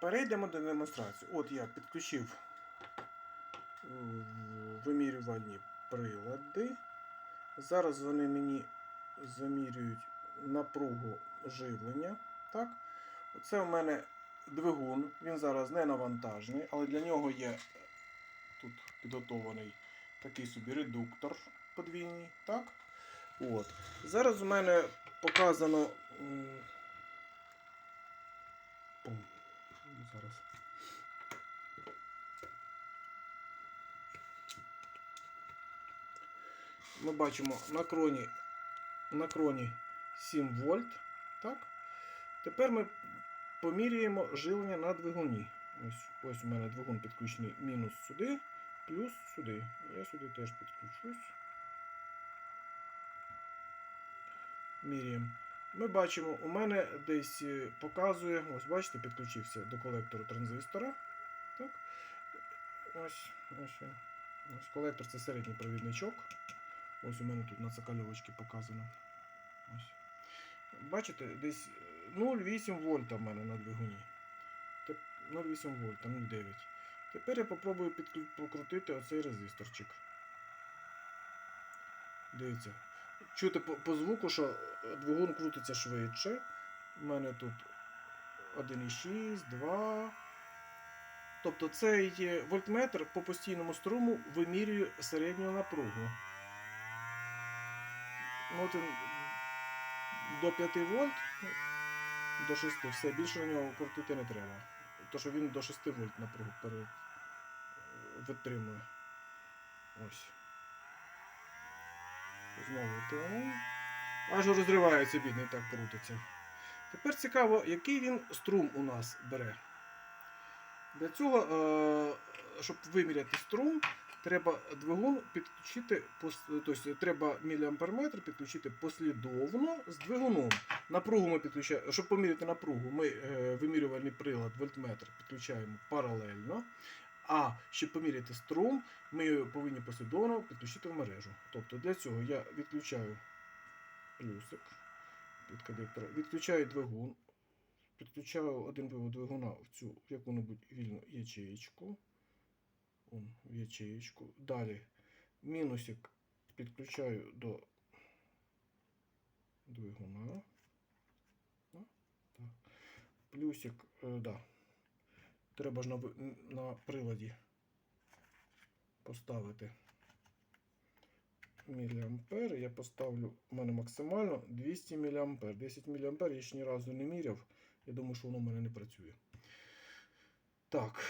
Перейдемо до демонстрації. От я підключив е, вимірювальні прилади. Зараз вони мені замірюють напругу живлення. Так? Це в мене двигун. Він зараз не навантажений, але для нього є тут підготований такий собі редуктор подвійний. Так? От. Зараз у мене показано. Ми бачимо на кроні, на кроні 7 вольт. Так? Тепер ми поміряємо живлення на двигуні. Ось, ось у мене двигун підключений мінус сюди, плюс сюди. Я сюди теж підключусь. Міряємо. Ми бачимо, у мене десь е, показує, ось бачите, підключився до колектору транзистора. Так. Ось, ось. Ось колектор це середній провідничок. Ось у мене тут на цокольовочці показано. Ось. Бачите, десь 0,8 вольта в мене на двигуні. 0,8 вольта, 0,9. Тепер я попробую покрутити оцей резисторчик. Дивіться. Чути по, по звуку, що е, двигун крутиться швидше. У мене тут 1,6, 2. Тобто цей е, вольтметр по постійному струму вимірює середню напругу. Ну, до 5 вольт, до 6, все, більше на нього крутити не треба. Тому що він до 6 вольт напругу пере... витримує. Ось. Знову тон. Аж розривається бідний, так крутиться. Тепер цікаво, який він струм у нас бере. Для цього, е, щоб виміряти струм, треба двигун підключити, тобто треба міліамперметр підключити послідовно з двигуном. Напругу ми підключаємо, щоб поміряти напругу, ми е, вимірювальний прилад, вольтметр підключаємо паралельно. А щоб поміряти струм, ми його повинні послідовно підключити в мережу. Тобто для цього я відключаю плюсик від коннектора, відключаю двигун, підключаю один вивод двигуна в цю яку-небудь вільну ячеєчку. Вон, в ячеєчку. Далі мінусик підключаю до двигуна. Ну. Плюсик, е, да. Треба ж на, на приладі поставити міліампер. Я поставлю у мене максимально 200 міліампер. 10 міліампер я ще ні разу не міряв. Я думаю, що воно в мене не працює. Так.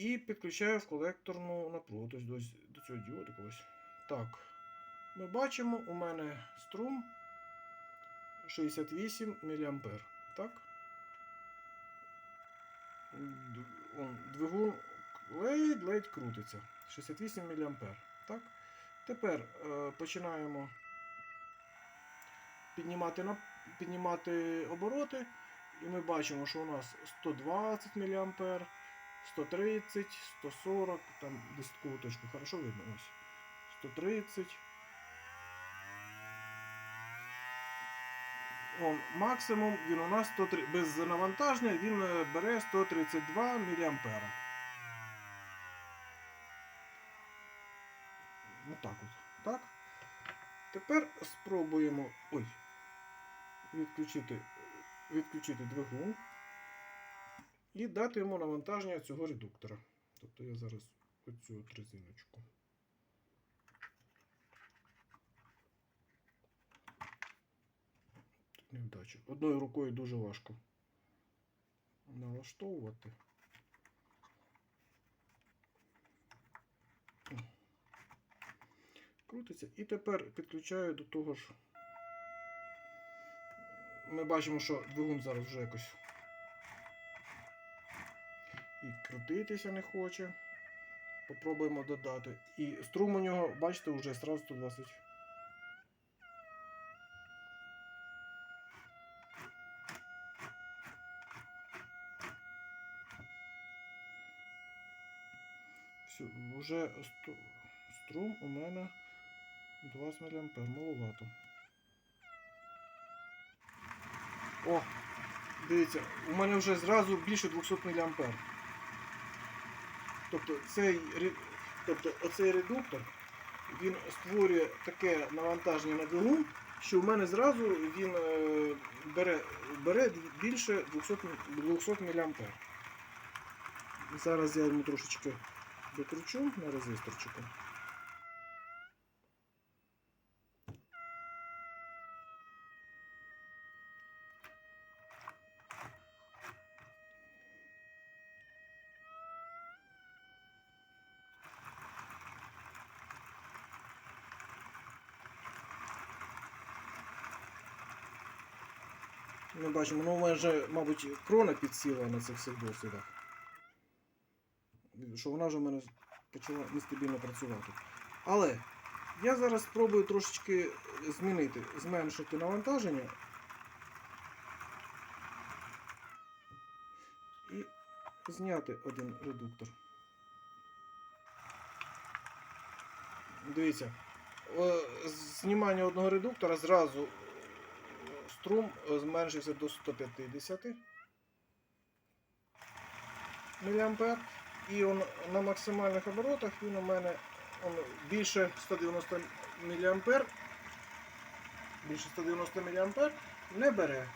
І підключаю в колекторну напругу. Тобто до, до цього діоду когось. Так. Ми бачимо, у мене струм 68 міліампер. Так? Двигун ледь-ледь крутиться. 68 мА. Так? Тепер е, починаємо піднімати, на, піднімати обороти. І ми бачимо, що у нас 120 мА, 130, 140, там десь таку точку хорошо видно. Ось. 130. Он, максимум він у нас 103, без навантаження він е, бере 132 мА. Отак от. Так. Тепер спробуємо ой, відключити, відключити двигун і дати йому навантаження цього редуктора. Тобто я зараз оцю от резиночку. Невдача. Одною рукою дуже важко налаштовувати. Крутиться. І тепер підключаю до того ж. Ми бачимо, що двигун зараз вже якось і крутитися не хоче. Попробуємо додати. І струм у нього, бачите, вже сразу 120. Все, вже струм у мене 20 мА, маловато. О, Дивіться, у мене вже зразу більше 200 мА. Тобто цей, тобто оцей редуктор він створює таке навантаження на двигун, що в мене зразу він е, бере, бере більше 200, 200 мА. Зараз я йому трошечки докручу на резисторчику. Ми бачимо, ну вже, мабуть, крона підсіла на цих всіх досвідах. Що вона вже в мене почала нестабільно працювати. Але я зараз спробую трошечки змінити, зменшити навантаження. І зняти один редуктор. Дивіться, знімання одного редуктора зразу струм е, зменшився до 150 мА. І он на максимальних оборотах він у мене он, більше 190 мА. Більше 190 мА не бере.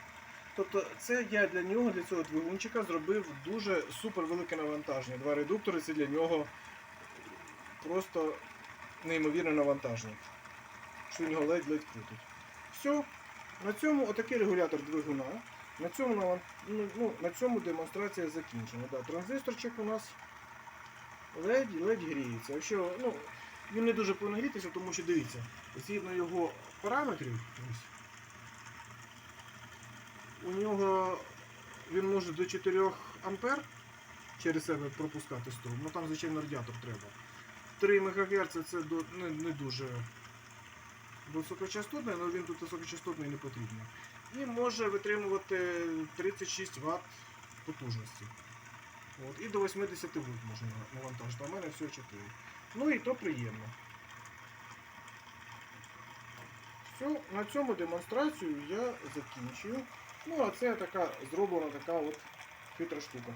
Тобто це я для нього, для цього двигунчика, зробив дуже супер велике навантаження. Два редуктори це для нього просто неймовірне навантаження. Що в нього ледь-ледь крутить. Все. На цьому отакий регулятор двигуна. На цьому, ну, ну, на цьому демонстрація закінчена. Да, транзисторчик у нас ледь ледь гріється. Якщо, ну, він не дуже повинен грітися, тому що дивіться, згідно його параметрів, у нього він може до 4 ампер через себе пропускати струм. Ну там, звичайно, радіатор треба. 3 МГц це не дуже високочастотний, але він тут високочастотний не потрібний. І може витримувати 36 Вт потужності. От, і до 80 вольт можна навантажити, а в мене все 4. Ну і то приємно. Все, на цьому демонстрацію я закінчую. Ну, а це така зроблена така от хитра штука.